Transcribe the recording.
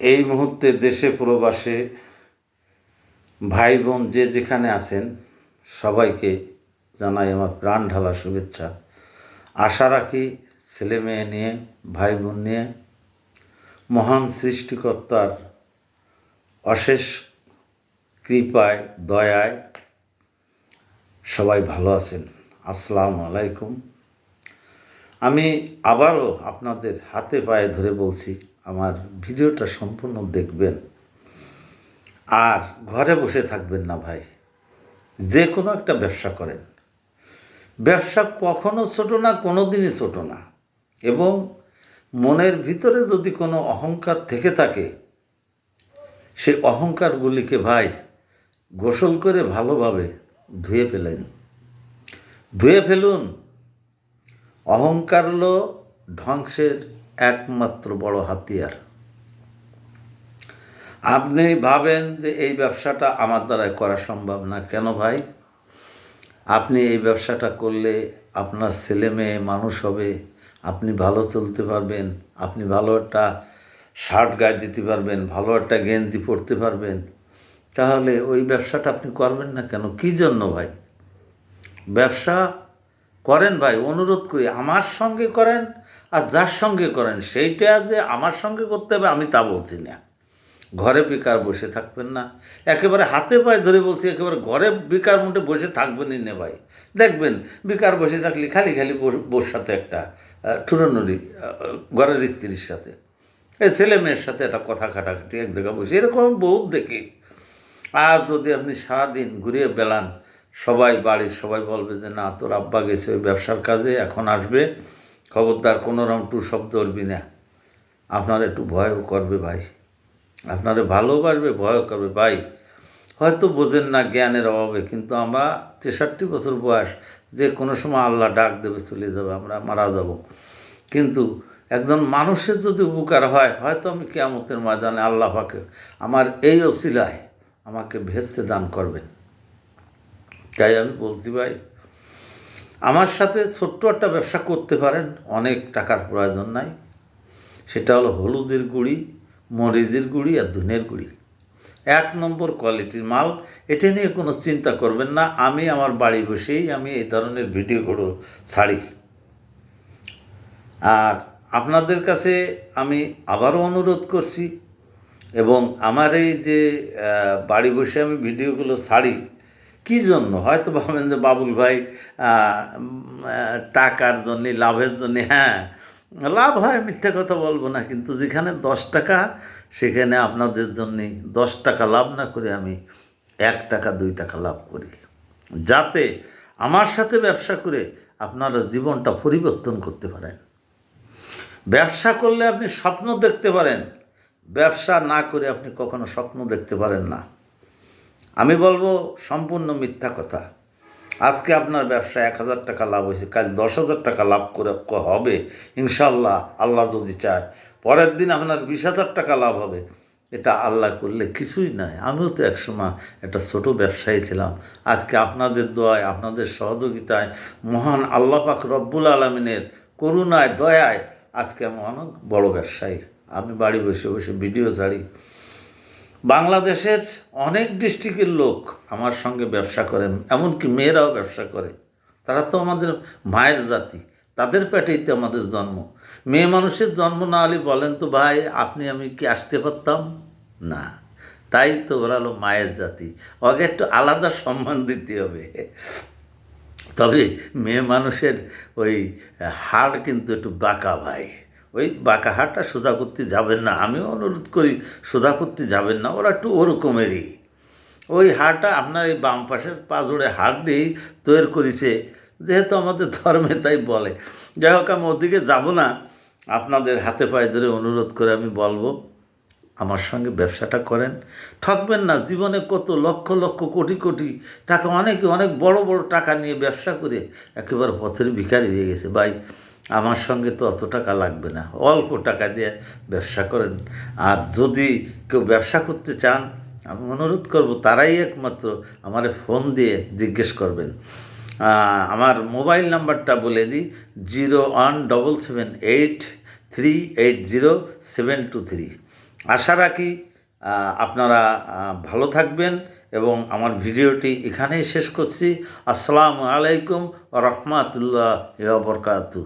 এই মুহূর্তে দেশে প্রবাসে ভাই বোন যে যেখানে আছেন, সবাইকে জানাই আমার প্রাণ ঢালা শুভেচ্ছা। আশা রাখি ছেলে মেয়ে নিয়ে ভাই বোন নিয়ে মহান সৃষ্টিকর্তার অশেষ কৃপায়, দয়ায় সবাই ভালো আছেন। আসসালামু আলাইকুম। আমি আবারও আপনাদের হাতে পায়ে ধরে বলছি আমার ভিডিওটা সম্পূর্ণ দেখবেন। আর ঘরে বসে থাকবেন না ভাই। যে কোনো একটা ব্যবসা করেন। ব্যবসা কখনো ছোট না কোনো দিনই ছোট না। এবং মনের ভিতরে যদি কোনো অহংকার থেকে থাকে, সে অহংকারগুলিকে ভাই গোসল করে ভালোভাবে ধুয়ে ফেলেন। ধুয়ে ফেলুন। অহংকার হলো ধ্বংসের একমাত্র বড় হাতিয়ার। আপনি ভাবেন যে এই ব্যবসাটা আমার দ্বারাই করা সম্ভব না। কেন ভাই? আপনি এই ব্যবসাটা করলে আপনার ছেলে মেয়ে মানুষ হবে, আপনি ভালো চলতে পারবেন, আপনি ভালো একটা শার্ট গায়ে দিতে পারবেন, ভালো একটা গেঞ্জি পরতে পারবেন। তাহলে ওই ব্যবসাটা আপনি করবেন না কেন? কী জন্য ভাই? ব্যবসা করেন ভাই, অনুরোধ করি। আমার সঙ্গে করেন আর যার সঙ্গে করেন সেইটা যে আমার সঙ্গে করতে হবে, আমি তা বলছি না। ঘরে বেকার বসে থাকবেন না। একেবারে হাতে পায়ে ধরে বলছি, একেবারে ঘরে বেকার মুঠে বসে থাকবেনই না ভাই। দেখবেন, বেকার বসে থাকলে খালি খালি বোর- সাথে একটা ঠুরনুরি ঘরের স্ত্রীর সাথে। এই ছেলে মেয়ের সাথে একটা কথা কাটাকাটি এক জায়গায় বসে, এরকম বহুত দেখি। আর যদি আপনি সারাদিন ঘুরিয়ে বেড়ান, সবাই বাড়ির সবাই বলবে যে, না, তোর আব্বা গেছে ওই ব্যবসার কাজে, এখন আসবে। খবরদার কোনো রকম টু শব্দ বলবি না। আপনার একটু ভয়ও করবে ভাই। আপনারে ভালোবাসবে, ভয়ও করবে। ভাই, হয়তো বোঝেন না জ্ঞানের অভাবে, কিন্তু আমরা তেষট্টি বছর বয়স, যে কোনো সময় আল্লাহ ডাক দেবে চলে যাবে, আমরা মারা যাব। কিন্তু একজন মানুষের যদি উপকার হয়, হয়তো আমি কেয়ামতের ময়দানে আল্লাহ পাকে আমার এই অশিলায় আমাকে ভেস্তে দান করবেন। তাই আমি বলছি ভাই আমার সাথে ছোট্ট একটা ব্যবসা করতে পারেন, অনেক টাকার প্রয়োজন নাই। সেটা হলো হলুদের গুঁড়ি, মরিচের গুঁড়ি আর ধনের গুঁড়ি। এক নম্বর কোয়ালিটির মাল, এটা নিয়ে কোনো চিন্তা করবেন না, আমি আমার বাড়ি বসেই আমি এই ধরনের ভিডিওগুলো ছাড়ি। আর আপনাদের কাছে আমি আবারও অনুরোধ করছি, এবং আমার এই যে বাড়ি বসে আমি ভিডিওগুলো ছাড়ি কী জন্য? হয়তো ভাবেন যে বাবুল ভাই টাকার জন্যে, লাভের জন্যে হ্যাঁ। লাভ হয়, মিথ্যে কথা বলব না, কিন্তু যেখানে দশ টাকা, সেখানে আপনাদের জন্যে দশ টাকা লাভ না করে আমি এক টাকা, দুই টাকা লাভ করি। যাতে আমার সাথে ব্যবসা করে আপনারা জীবনটা পরিবর্তন করতে পারেন। ব্যবসা করলে আপনি স্বপ্ন দেখতে পারেন। ব্যবসা না করে আপনি কখনো স্বপ্ন দেখতে পারেন না। আমি বলব সম্পূর্ণ মিথ্যা কথা। আজকে আপনার ব্যবসা এক হাজার টাকা লাভ হয়েছে, কাল দশ হাজার টাকা লাভ করে হবে? ইনশাল্লাহ আল্লাহ যদি চায়, পরের দিন আপনার বিশ হাজার টাকা লাভ হবে। এটা আল্লাহ করলে কিছুই নাই। আমিও তো একসময় একটা ছোট ব্যবসায়ী ছিলাম। আজকে আপনাদের দোয়ায়, আপনাদের সহযোগিতায়, মহান আল্লাহ পাক রব্বুল আলমিনের করুণায়, দয়ায় আজকে আমি অনেক বড় ব্যবসায়ী। আমি বাড়ি বসে বসে ভিডিও ছাড়ি। বাংলাদেশের অনেক ডিস্ট্রিক্টের লোক আমার সঙ্গে ব্যবসা করেন, এমনকি মেয়েরাও ব্যবসা করে। তারা তো আমাদের মায়ের জাতি, তাদের পেটেই তো আমাদের জন্ম। মেয়ে মানুষের জন্ম না হলে বলেন তো, ভাই, আপনি আমি কি আসতে পারতাম? না, তাই তো ওরা হলো মায়ের জাতি। ওকে একটু আলাদা সম্মান দিতে হবে। তবে মেয়ে মানুষের ওই হাড় কিন্তু একটু বাঁকা, ভাই। ওই বাঁকা হাড়টা সোজা করতে যাবেন না। আমিও অনুরোধ করি সোজা করতে যাবেন না, ওরা একটু ওরকমেরই। ওই হাড়টা আপনার এই বাম পাশের পা জোড়ে হাড় দিয়েই তৈরি করেছে, যেহেতু আমাদের ধর্মে তাই বলে। যাই হোক, আমি ওদিকে যাব না। আপনাদের হাতে পায়ে ধরে অনুরোধ করে আমি বলব, আমার সঙ্গে ব্যবসাটা করেন। ঠকবেন না, জীবনে কত লক্ষ লক্ষ কোটি কোটি টাকা, অনেকে অনেক বড় বড় টাকা নিয়ে ব্যবসা করে একেবারে পথের ভিখারি হয়ে গেছে। ভাই আমার সঙ্গে তো অত টাকা লাগবে না। অল্প টাকা দিয়ে ব্যবসা করেন। আর যদি কেউ ব্যবসা করতে চান, আমি অনুরোধ করব, তারাই একমাত্র আমার ফোন দিয়ে জিজ্ঞেস করবেন। আমার মোবাইল নাম্বারটা বলে দিই, zero one double seven eight three eight zero seven two three. আশা রাখি আপনারা ভালো থাকবেন এবং আমার ভিডিওটি এখানেই শেষ করছি। আসসালামু আলাইকুম রহমতুল্লাহ বরকাতু